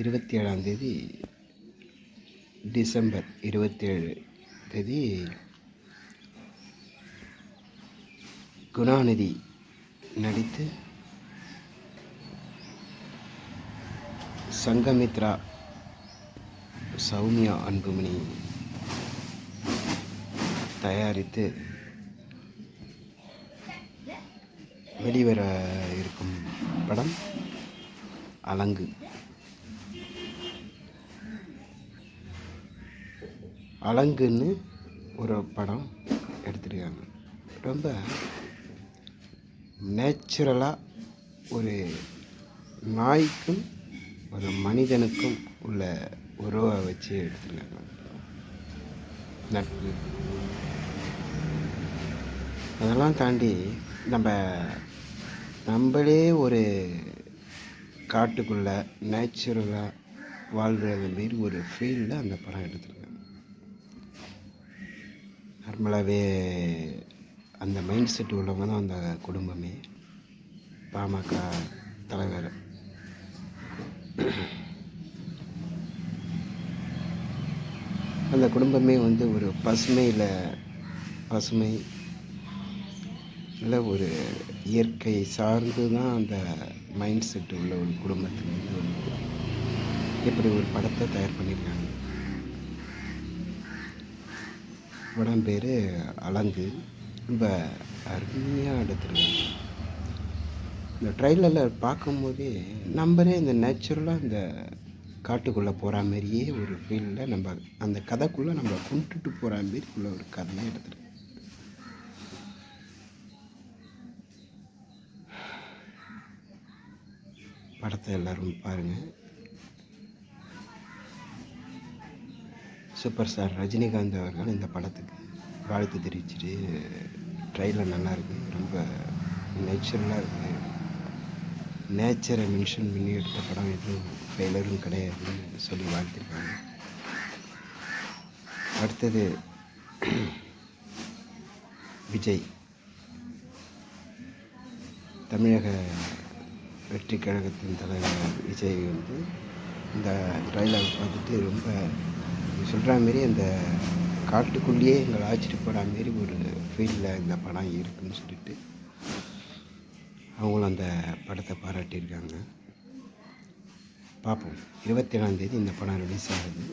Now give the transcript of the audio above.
இருபத்தி ஏழாந்தேதி டிசம்பர் இருபத்தேழு தேதி குணாநிதி நடித்து சங்கமித்ரா சௌமியா அன்புமணி தயாரித்து வெளிவர இருக்கும் படம் அலங்கு. அலங்குன்னு ஒரு படம் எடுத்திருக்காங்க. ரொம்ப நேச்சுரலாக ஒரு நாய்க்கும் ஒரு மனிதனுக்கும் உள்ள உறவை வச்சு எடுத்துருக்காங்க. நட்பு. அதெல்லாம் தாண்டி நம்ம நம்மளே ஒரு காட்டுக்குள்ளே நேச்சுரலாக வாழ்கிறது மாரி ஒரு ஃபீலில் அந்த படம் எடுத்திருக்காங்க. நார்மலாகவே அந்த மைண்ட் செட் உள்ளவங்க தான் அந்த குடும்பமே. பாமக தலைவர். அந்த குடும்பமே வந்து ஒரு பசுமையில் பசுமை இல்லை ஒரு இயற்கை சார்ந்து தான் அந்த மைண்ட் செட் உள்ள ஒரு குடும்பத்துலேருந்து வந்து இப்படி ஒரு படத்தை தயார் பண்ணியிருக்காங்க. படம் பேர் அலங்கு. ரொம்ப அருமையாக எடுத்துருக்காங்க. இந்த ட்ரெயிலரில் பார்க்கும்போதே நம்மளே இந்த நேச்சுரலாக இந்த காட்டுக்குள்ளே போகிற மாதிரியே ஒரு ஃபீலில் நம்ம அந்த கதைக்குள்ளே நம்ம கொண்டுட்டு போகிற மாரி உள்ள ஒரு கதையாக எடுத்துருக்கு படத்தை எல்லோரும் பாருங்கள் சூப்பர் ஸ்டார் ரஜினிகாந்த் அவர்கள் இந்த படத்துக்கு வாழ்த்து தெரிவிச்சிட்டு ட்ரெயிலர் நல்லாயிருக்கு ரொம்ப நேச்சுரலாக இருக்குது நேச்சரை மென்ஷன் பண்ணி எடுத்த படம் எதுவும் ஃபெயிலரும் கிடையாதுன்னு சொல்லி வாழ்த்திருக்காங்க. அடுத்தது விஜய். தமிழக வெற்றி கழகத்தின் தலைவர் விஜய் வந்து இந்த ட்ரைலர் பார்த்துட்டு ரொம்ப சொல்கிற மாரி அந்த காட்டுக்குள்ளேயே எங்களை அழைச்சிட்டு போகிற மாரி ஒரு ஃபீலில் இந்த படம் இருக்குன்னு சொல்லிட்டு அவங்களும் அந்த படத்தை பாராட்டியிருக்காங்க. பார்ப்போம். இருபத்தி ஏழாந்தேதி இந்த படம் ரிலீஸ் ஆகுது.